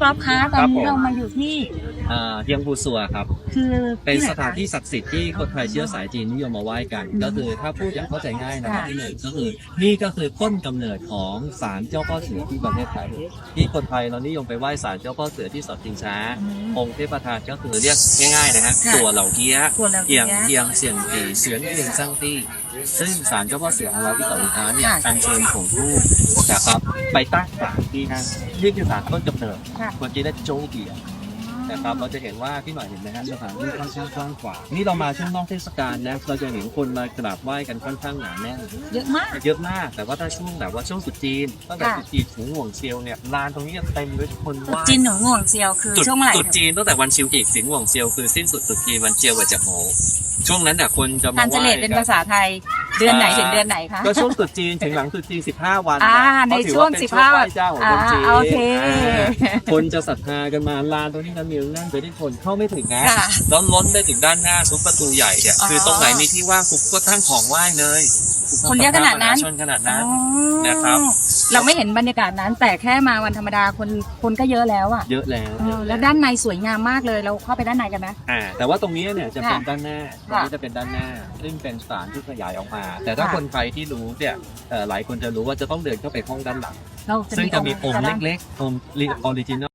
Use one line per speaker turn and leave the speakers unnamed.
ป๊อปคะตอน
ครับผ
นี้
ม
เรามาอยู่ที่
อ่าเทียงภูสัวครับ
คือ
เป็น
ไห
สถานที่ศักดิ์สิทธิ์ที่คนไทยเชื้อสายจีนนิยมมาไหว้กัน ก็คือถ้าพูดอย่างเข้าใจง่ายนะครับ
ค่ะ
ที่หนึ่งก็คือนี่ก็คือต้นกำเนิดของศาลเจ้าพ่อเสือที่ประเทศไทยที่คนไทยเรานิยมไปไหว้ศาลเจ้าพ่อเสือที่สอดจิงช้าองค์เทพประธานก็คือเรียกง่ายๆนะฮะ
ค่ะ
ตัวเหล่าเกี้ย
ตัวเรา
เอียง
นี่
เอียงเสียงตีเสียงเอียงสร้างตี้ซึ่งศาลเจ้าพ่อเสือของเราที่เกาหลีใต้เนี่ย
ค่ะ
อัญเชิญผงรูปนะครับไปตั้งศาลที่นั่นนี่คือศาลต้นกำเนิด
ค่ะ
คนจีนได้โจเกีย นะครับเราจะเห็นว่าพี่หน่อยเห็นไหมฮะสถานที่ค่อนข้างกว้างขวางนี่เรามาช่วงนอกเทศกาลนะเราจะเห็นคนมากราบไหว้กันค่อนข้างหนาแน่น
เยอะมาก
เยอะมากแต่ว่าถ้าช่วงแบบว่าช่วงตรุษจีนตั้งแต่
ค่ะ
ตรุษจีนถึงห่วงเซียวเนี่ยลานตรงนี้จะเต็มด้วยคน
ตรุษ
ไหว้
จีนหนูง่วงเซียวคือ
ตรุษ
ช่วงเมื่อไหร่
ตรุษจีนตั้งแต่วันชิวอีกสิงห์ห่วงเซียวคือสิ้นสุดตรุษจีนวันเจียวกับจับโหช่วงนั้นน่ะคนจะ
ทั
มานไห
เจ
ว้
เลตเป็นภาษาไทยเดือนไหนถึงเดือนไหนคะ
ก็ช่วงตรุษจีนถึงหลังตรุษจีน15 วัน
อ่า
เขถือ
ในช่วง
เป็น
15
ไหว้เจ้าของคนจีน
อ่าโอเค
อ่า คนจะศรัทธากันมาลานตรงนี้กันมีนั่นไปที่คนเข้าไม่ถึงนะ
ค่ะ
แล้วล้นได้ถึงด้านหน้าซุ้มประตูใหญ่เนี่ย
อ๋อ
คือตรงไหนมีที่ว่างปุ๊บก็ตั้งของไหว้เลย
คนเยอะขนาดนั้น
ชนขนาดนั้น
อ๋อ
นะครับ
เราไม่เห็นบรรยากาศนั้น แต่แค่มาวันธรรมดาคนคนก็เยอะแล้วอะ
เยอะแล้ว
เออแล้วด้านในสวยงามมากเลยเราเข้าไปด้านในกันไหม
อ่า แต่ว่าตรงนี้เนี่ยจะเป็น
ค่ะ
ด้านหน้าตรง
ค่ะ
นี้จะเป็นด้านหน้า ซึ่งเป็นศาลที่ขยายออกมา แต่ถ้า
ค่ะ
คนไทยที่รู้เนี่ยเอ่อหลายคนจะรู้ว่าจะต้องเดินเข้าไปห้องด้านหลัง
เรา
ซึ่งจะมีองค์
ด้าน
เล็กๆองค์ออริจินอล